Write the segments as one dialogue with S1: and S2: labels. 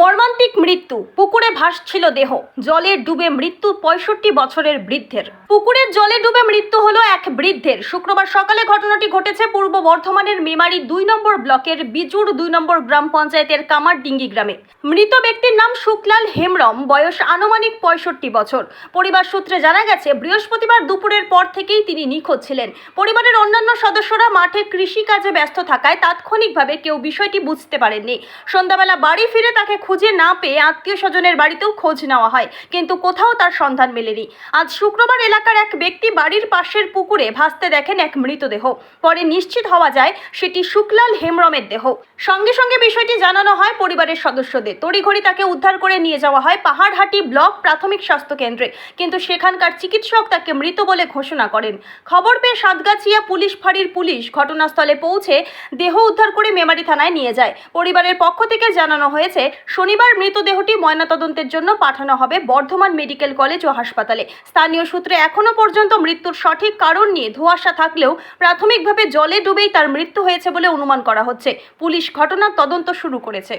S1: মর্মান্তিক মৃত্যু। পুকুরে ভাসছিল দেহ। জলে ডুবে মৃত্যু পঁয়ষট্টি বছরের বৃদ্ধের। পুকুরের জলে ডুবে মৃত্যু হলো এক বৃদ্ধের। শুক্রবার সকালে ঘটনাটি ঘটেছে পূর্ব বর্ধমানের মেমারি দুই নম্বর ব্লকের বিজুর দুই নম্বর গ্রাম পঞ্চায়েতের কামারডিঙ্গি গ্রামে। মৃত ব্যক্তির নাম শুক্লাল হেমরম, বয়স আনুমানিক পঁয়ষট্টি বছর। পরিবার সূত্রে জানা গেছে, বৃহস্পতিবার দুপুরের পর থেকেই তিনি নিখোঁজ ছিলেন। পরিবারের অন্যান্য সদস্যরা মাঠে কৃষিকাজে ব্যস্ত থাকায় তাৎক্ষণিকভাবে কেউ বিষয়টি বুঝতে পারেননি। সন্ধ্যাবেলা বাড়ি ফিরে তাকে খুঁজে না পেয়ে আত্মীয় স্বজনের বাড়িতেও খোঁজ নেওয়া হয়, কিন্তু কোথাও তার সন্ধান মেলেনি। আজ শুক্রবার এলাকার এক ব্যক্তি বাড়ির পাশের পুকুরে ভাসতে দেখেন এক মৃতদেহ। পরে নিশ্চিত হওয়া যায় সেটি শুক্লাল হেমরমের দেহ। সঙ্গে সঙ্গে বিষয়টি জানানো হয় পরিবারের সদস্যদের। তড়িঘড়ি তাকে উদ্ধার করে নিয়ে যাওয়া হয় পাহাড়হাটি ব্লক প্রাথমিক স্বাস্থ্য কেন্দ্রে। কিন্তু সেখানকার চিকিৎসক তাকে মৃত বলে ঘোষণা করেন। খবর পেয়ে সাতগাছিয়া পুলিশ ফাঁড়ির পুলিশ ঘটনাস্থলে পৌঁছে দেহ উদ্ধার করে মেমারি থানায় নিয়ে যায়। পরিবারের পক্ষ থেকে জানানো হয়েছে শনিবার মৃতদেহটি ময়নাতদন্তের জন্য পাঠানো হবে বর্ধমান মেডিকেল কলেজ ও হাসপাতালে। স্থানীয় সূত্রে এখনও পর্যন্ত মৃত্যুর সঠিক কারণ নিয়ে ধোঁয়াশা থাকলেও প্রাথমিকভাবে জলে ডুবেই তার মৃত্যু হয়েছে বলে অনুমান করা হচ্ছে। পুলিশ ঘটনার তদন্ত শুরু করেছে।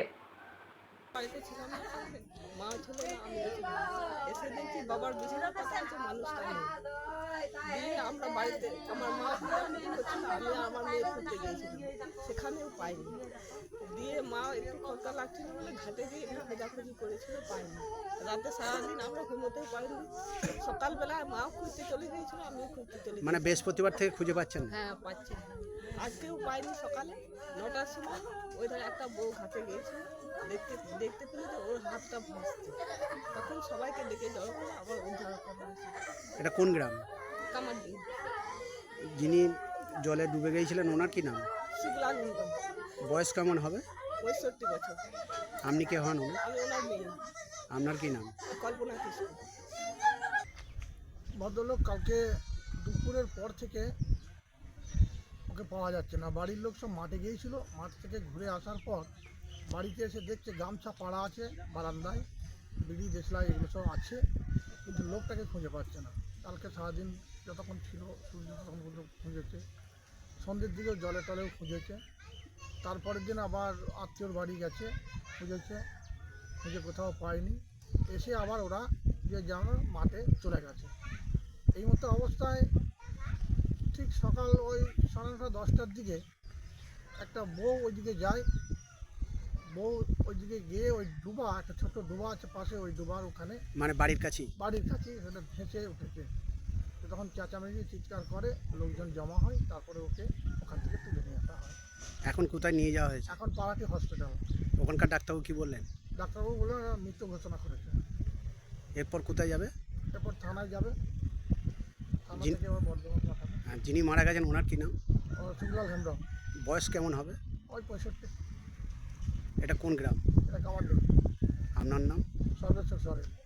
S2: বাবার দিয়ে আমরা বাড়িতে আমার মা আমি আমার মেয়ে খুঁজতে গিয়েছিলাম সেখানেও পাইনি। দিয়ে মা একটু খরচা লাগছিল বলে ঘাটে গিয়ে একটু খোঁজাখুঁজি করেছিল পাইনি। রাতে সারাদিন আমরা ঘুমোতেও পারিনি সকালবেলা মা খুঁজতে চলে গিয়েছিল আমিও খুঁজতে চলে
S3: মানে বৃহস্পতিবার থেকে খুঁজে পাচ্ছেন
S2: হ্যাঁ পাচ্ছি আজকেও পাইনি সকালে। নটার সময় ওই ধারে একটা বউ ঘাটে গিয়েছিল। দেখতে দেখতে পেলে তো ওর হাতটা ভাসছে। তখন সবাইকে ডেকে জল করে আবার উদ্ধার করা
S3: এটা কোন গ্রাম? যিনি জলে ডুবে গিয়েছিলেন ওনার কি নাম? বয়স কেমন হবে?
S2: পঁয়ষট্টি বছর।
S3: আপনি কে হন উনি?
S2: আমি ওনার মেয়ে।
S3: আপনার কি নাম?
S2: কল্পনা কৃষ্ণ।
S4: ভদ্রলোক কালকে দুপুরের পর থেকে ওকে পাওয়া যাচ্ছে না। বাড়ির লোক সব মাঠে গিয়েছিল। মাঠ থেকে ঘুরে আসার পর বাড়িতে এসে দেখছে গামছা পাড়া আছে বারান্দায় বিড়ি দেশলাই এগুলো সব আছে। কিন্তু লোকটাকে খুঁজে পাচ্ছে না। কালকে সারাদিন যতক্ষণ ছিল, সূর্য তখন পর্যন্ত খুঁজেছে। সন্ধ্যের দিকেও জলে টলেও খুঁজেছে। তারপরের দিন আবার আত্মীয়র বাড়ি গেছে, খুঁজেছে। খুঁজে কোথাও পায়নি। এসে আবার ওরা যে যেন মাঠে চলে গেছে। এই মতো অবস্থায় ঠিক সকাল ওই সাড়ে নটা দশটার দিকে একটা বউ ওইদিকে যায়। বউ ওইদিকে গিয়ে ওই ডুবা একটা ছোট ডুবা আছে পাশে ওই ডুবার ওখানে।
S3: মানে বাড়ির কাছেই?
S4: বাড়ির কাছে সেটা ভেসে উঠেছে। তো তখন চেঁচামেচি চিৎকার করে লোকজন জমা হয় তারপরে ওকে ওখান থেকে তুলে নিয়ে আসা হয়।
S3: এখন কোথায় নিয়ে যাওয়া হয়েছে?
S4: এখন পাড়াটি হসপিটাল
S3: ওখানকার ডাক্তারবাবু কি বললেন?
S4: ডাক্তারবাবু বলে মৃত্যু ঘোষণা করেছে।
S3: এরপর কোথায় যাবে?
S4: এরপর থানায় যাবে। থানা
S3: যিনি-
S4: থেকে আবার বর্ধমান পাঠাবে।
S3: আর যিনি মারা গেছেন ওনার কি নাম?
S4: ও হেমব্রম।
S3: বয়স কেমন হবে?
S4: ওই পঁয়ষট্টি।
S3: এটা কোন গ্রাম? আপনার নাম?
S4: সর্বেশ্বর সরেন।